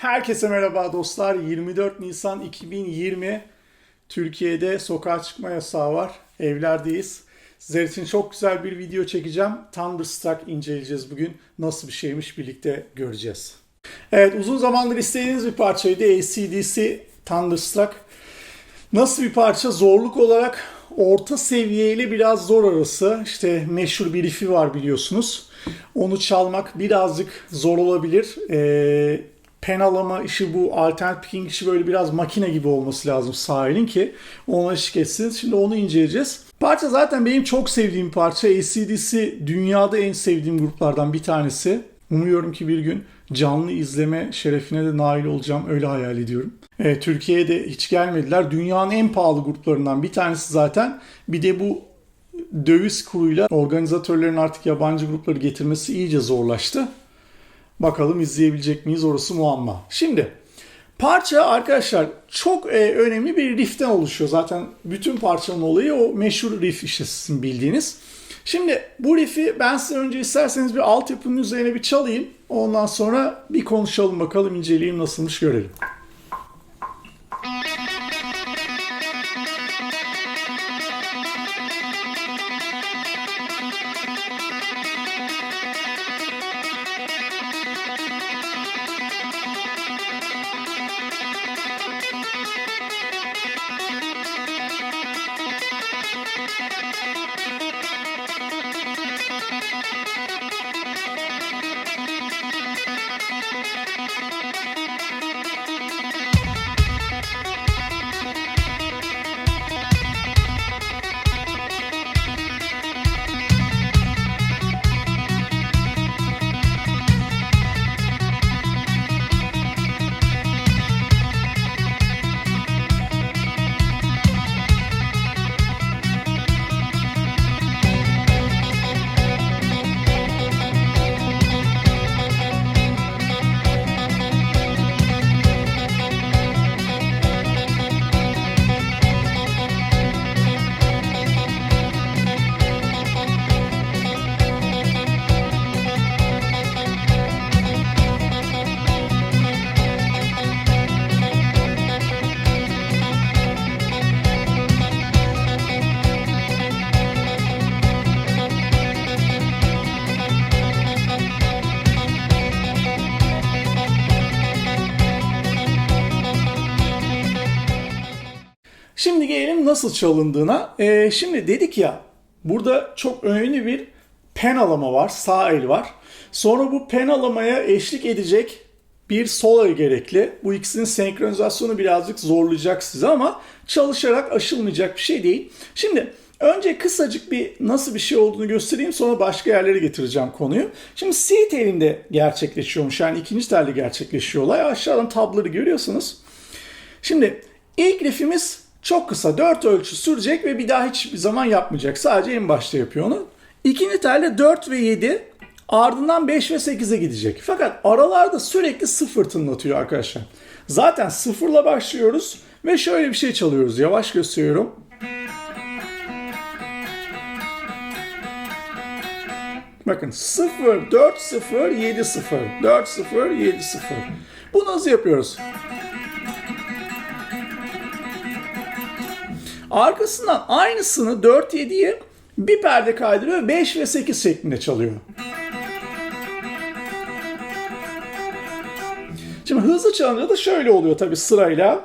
Herkese merhaba dostlar. 24 Nisan 2020 Türkiye'de sokağa çıkma yasağı var. Evlerdeyiz. Sizler için çok güzel bir video çekeceğim. Thunderstruck inceleyeceğiz bugün. Nasıl bir şeymiş birlikte göreceğiz. Evet uzun zamandır istediğiniz bir parçaydı. ACDC Thunderstruck. Nasıl bir parça? Zorluk olarak orta seviyeyle biraz zor arası. İşte meşhur bir riff'i var biliyorsunuz. Onu çalmak birazcık zor olabilir. Ee, penalama işi bu alternate picking işi böyle biraz makine gibi olması lazım sahilin ki ona eşlik etsin. Şimdi onu inceleyeceğiz. Parça zaten benim çok sevdiğim parça. ACDC dünyada en sevdiğim gruplardan bir tanesi. Umuyorum ki bir gün canlı izleme şerefine de nail olacağım. Öyle hayal ediyorum. E, Türkiye'ye de hiç gelmediler. Dünyanın en pahalı gruplarından bir tanesi zaten. Bir de bu döviz kuruyla organizatörlerin artık yabancı grupları getirmesi iyice zorlaştı. Bakalım izleyebilecek miyiz orası muamma. Şimdi parça arkadaşlar çok e, önemli bir rifften oluşuyor. Zaten bütün parçanın olayı o meşhur riff işte sizin bildiğiniz. Şimdi bu riff'i ben size önce isterseniz bir altyapının üzerine bir çalayım. Ondan sonra bir konuşalım bakalım inceleyelim nasılmış görelim. どきどきどきどき。Şimdi gelelim nasıl çalındığına. Ee, şimdi dedik ya burada çok önemli bir pen alama var. Sağ el var. Sonra bu pen alamaya eşlik edecek bir sol el gerekli. Bu ikisinin senkronizasyonu birazcık zorlayacak sizi ama çalışarak aşılmayacak bir şey değil. Şimdi önce kısacık bir nasıl bir şey olduğunu göstereyim sonra başka yerlere getireceğim konuyu. Şimdi C telinde gerçekleşiyormuş yani ikinci telde gerçekleşiyor olay. Aşağıdan tabloları görüyorsunuz. Şimdi ilk riffimiz çok kısa 4 ölçü sürecek ve bir daha hiçbir zaman yapmayacak. Sadece en başta yapıyor onu. İkinci telde 4 ve 7 ardından 5 ve 8'e gidecek. Fakat aralarda sürekli sıfır tınlatıyor arkadaşlar. Zaten sıfırla başlıyoruz ve şöyle bir şey çalıyoruz. Yavaş gösteriyorum. Bakın 0, 4, 0, 7, 0. 4, 0, 7, 0. Bu nasıl yapıyoruz? Arkasından aynısını 4-7'ye bir perde kaydırıyor 5 ve 8 şeklinde çalıyor. Şimdi hızlı çalınca da şöyle oluyor tabi sırayla.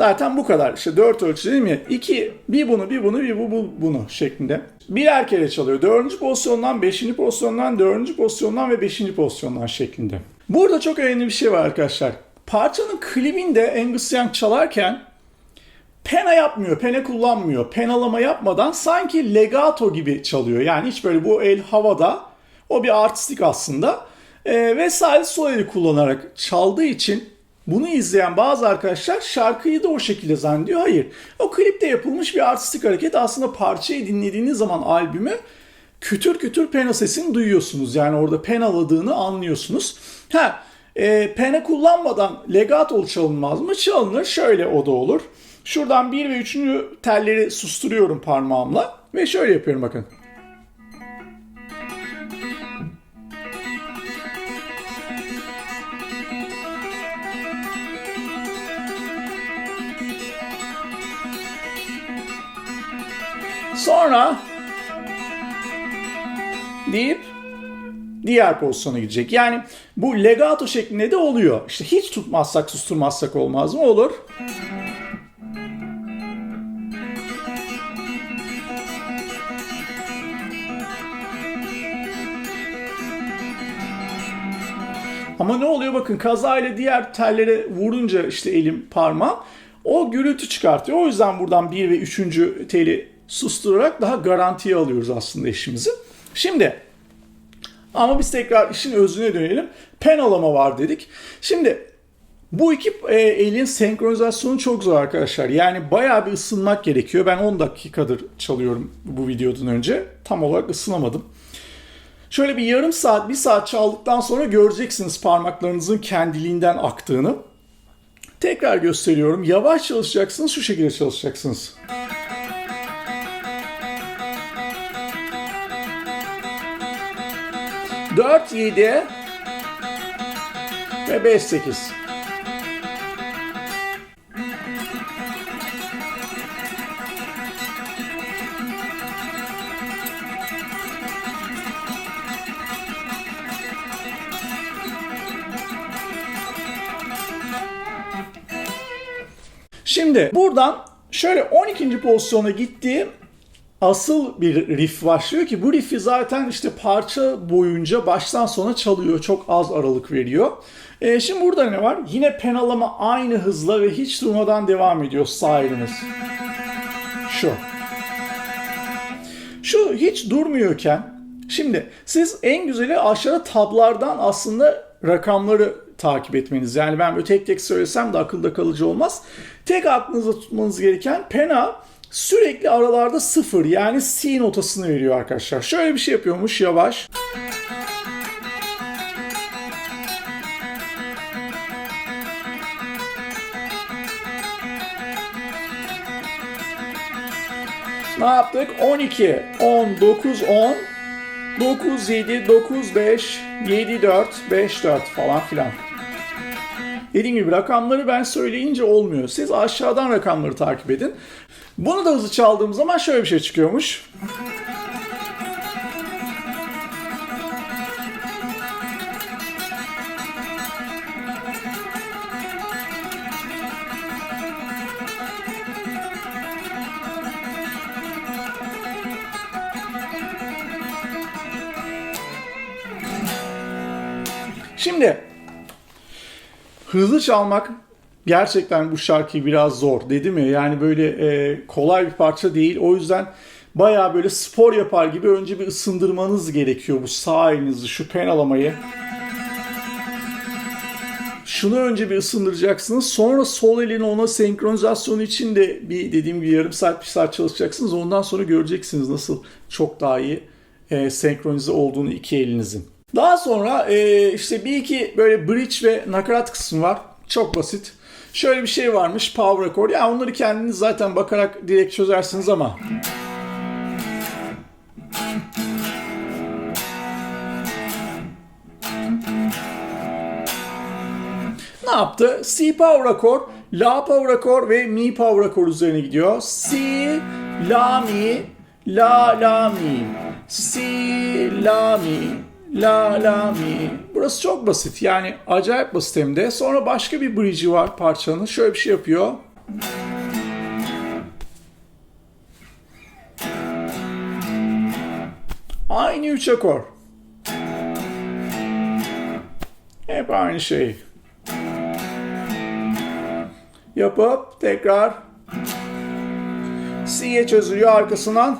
Zaten bu kadar. İşte 4 ölçü değil mi? 2, bir bunu, bir bunu, bir bu, bu bunu şeklinde. Birer kere çalıyor. 4. pozisyondan, 5. pozisyondan, 4. pozisyondan ve 5. pozisyondan şeklinde. Burada çok önemli bir şey var arkadaşlar. Parçanın klibinde Angus Young çalarken pena yapmıyor, pena kullanmıyor. Penalama yapmadan sanki legato gibi çalıyor. Yani hiç böyle bu el havada. O bir artistik aslında. Ee, ve sadece sol eli kullanarak çaldığı için bunu izleyen bazı arkadaşlar şarkıyı da o şekilde zannediyor. Hayır. O klipte yapılmış bir artistik hareket. Aslında parçayı dinlediğiniz zaman albümü kütür kütür pena sesini duyuyorsunuz. Yani orada penaladığını anlıyorsunuz. Ha E, pene kullanmadan legato çalınmaz mı? Çalınır. Şöyle o da olur. Şuradan 1 ve 3. telleri susturuyorum parmağımla ve şöyle yapıyorum bakın. Sonra deyip diğer pozisyona gidecek. Yani bu legato şeklinde de oluyor. İşte hiç tutmazsak susturmazsak olmaz mı? Olur. Ama ne oluyor bakın kazayla diğer tellere vurunca işte elim parmağım o gürültü çıkartıyor. O yüzden buradan 1 ve 3. teli susturarak daha garantiye alıyoruz aslında işimizi. Şimdi ama biz tekrar işin özüne dönelim. Penalama var dedik. Şimdi bu iki e, elin senkronizasyonu çok zor arkadaşlar. Yani bayağı bir ısınmak gerekiyor. Ben 10 dakikadır çalıyorum bu videodan önce. Tam olarak ısınamadım. Şöyle bir yarım saat, bir saat çaldıktan sonra göreceksiniz parmaklarınızın kendiliğinden aktığını. Tekrar gösteriyorum. Yavaş çalışacaksınız, şu şekilde çalışacaksınız. Dört, yedi ve beş, sekiz. Şimdi buradan şöyle 12. pozisyona gittiğim asıl bir riff başlıyor ki bu riffi zaten işte parça boyunca baştan sona çalıyor. Çok az aralık veriyor. E, şimdi burada ne var? Yine penalama aynı hızla ve hiç durmadan devam ediyor elimiz. Şu. Şu hiç durmuyorken Şimdi siz en güzeli aşağıda tablardan aslında rakamları takip etmeniz. Yani ben böyle tek tek söylesem de akılda kalıcı olmaz. Tek aklınızda tutmanız gereken pena sürekli aralarda sıfır yani C notasını veriyor arkadaşlar. Şöyle bir şey yapıyormuş yavaş. Ne yaptık? 12, 10, 9, 10, 9, 7, 9, 5, 7, 4, 5, 4 falan filan. Dediğim gibi rakamları ben söyleyince olmuyor. Siz aşağıdan rakamları takip edin. Bunu da hızlı çaldığım zaman şöyle bir şey çıkıyormuş. Şimdi hızlı çalmak gerçekten bu şarkı biraz zor dedi mi? Yani böyle e, kolay bir parça değil. O yüzden baya böyle spor yapar gibi önce bir ısındırmanız gerekiyor bu sağ elinizi şu penalamayı. Şunu önce bir ısındıracaksınız. Sonra sol elini ona senkronizasyon için de bir dediğim gibi yarım saat bir saat çalışacaksınız. Ondan sonra göreceksiniz nasıl çok daha iyi e, senkronize olduğunu iki elinizin. Daha sonra e, işte bir iki böyle bridge ve nakarat kısmı var. Çok basit. Şöyle bir şey varmış power record. Yani onları kendiniz zaten bakarak direkt çözersiniz ama. Ne yaptı? C power record, La power record ve Mi power record üzerine gidiyor. C, La mi, La la mi, C, La mi, La la mi. Burası çok basit. Yani acayip basit hem de. Sonra başka bir bridge'i var parçanın. Şöyle bir şey yapıyor. Aynı üç akor. Hep aynı şey. Yapıp tekrar C'ye çözülüyor arkasından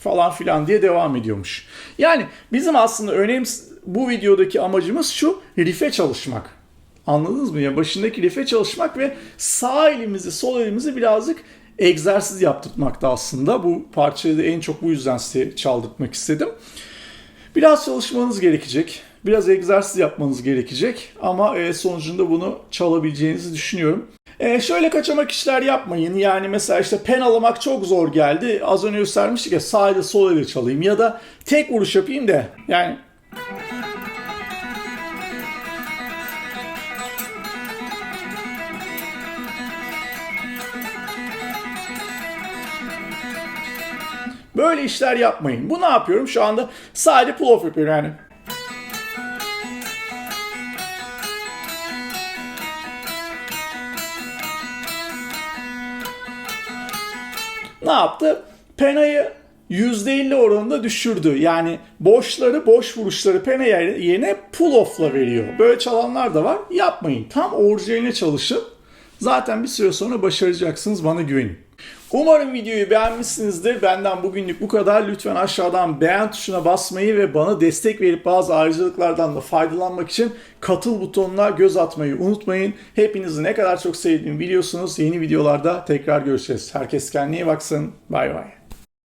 falan filan diye devam ediyormuş. Yani bizim aslında önemli bu videodaki amacımız şu rife çalışmak. Anladınız mı? Ya başındaki rife çalışmak ve sağ elimizi, sol elimizi birazcık egzersiz yaptırmakta aslında. Bu parçayı da en çok bu yüzden size çaldırtmak istedim. Biraz çalışmanız gerekecek. Biraz egzersiz yapmanız gerekecek. Ama e, sonucunda bunu çalabileceğinizi düşünüyorum. E, şöyle kaçamak işler yapmayın. Yani mesela işte pen alamak çok zor geldi. Az önce göstermiştik ya sağ sol ile çalayım. Ya da tek vuruş yapayım da yani Böyle işler yapmayın. Bu ne yapıyorum? Şu anda sadece pull off yapıyorum yani. Ne yaptı? Penayı %50 oranında düşürdü. Yani boşları, boş vuruşları pena yerine pull off'la veriyor. Böyle çalanlar da var. Yapmayın. Tam orijinaline çalışın. Zaten bir süre sonra başaracaksınız. Bana güvenin. Umarım videoyu beğenmişsinizdir. Benden bugünlük bu kadar. Lütfen aşağıdan beğen tuşuna basmayı ve bana destek verip bazı ayrıcalıklardan da faydalanmak için katıl butonuna göz atmayı unutmayın. Hepinizi ne kadar çok sevdiğimi biliyorsunuz. Yeni videolarda tekrar görüşeceğiz. Herkes kendine iyi baksın. Bay bay.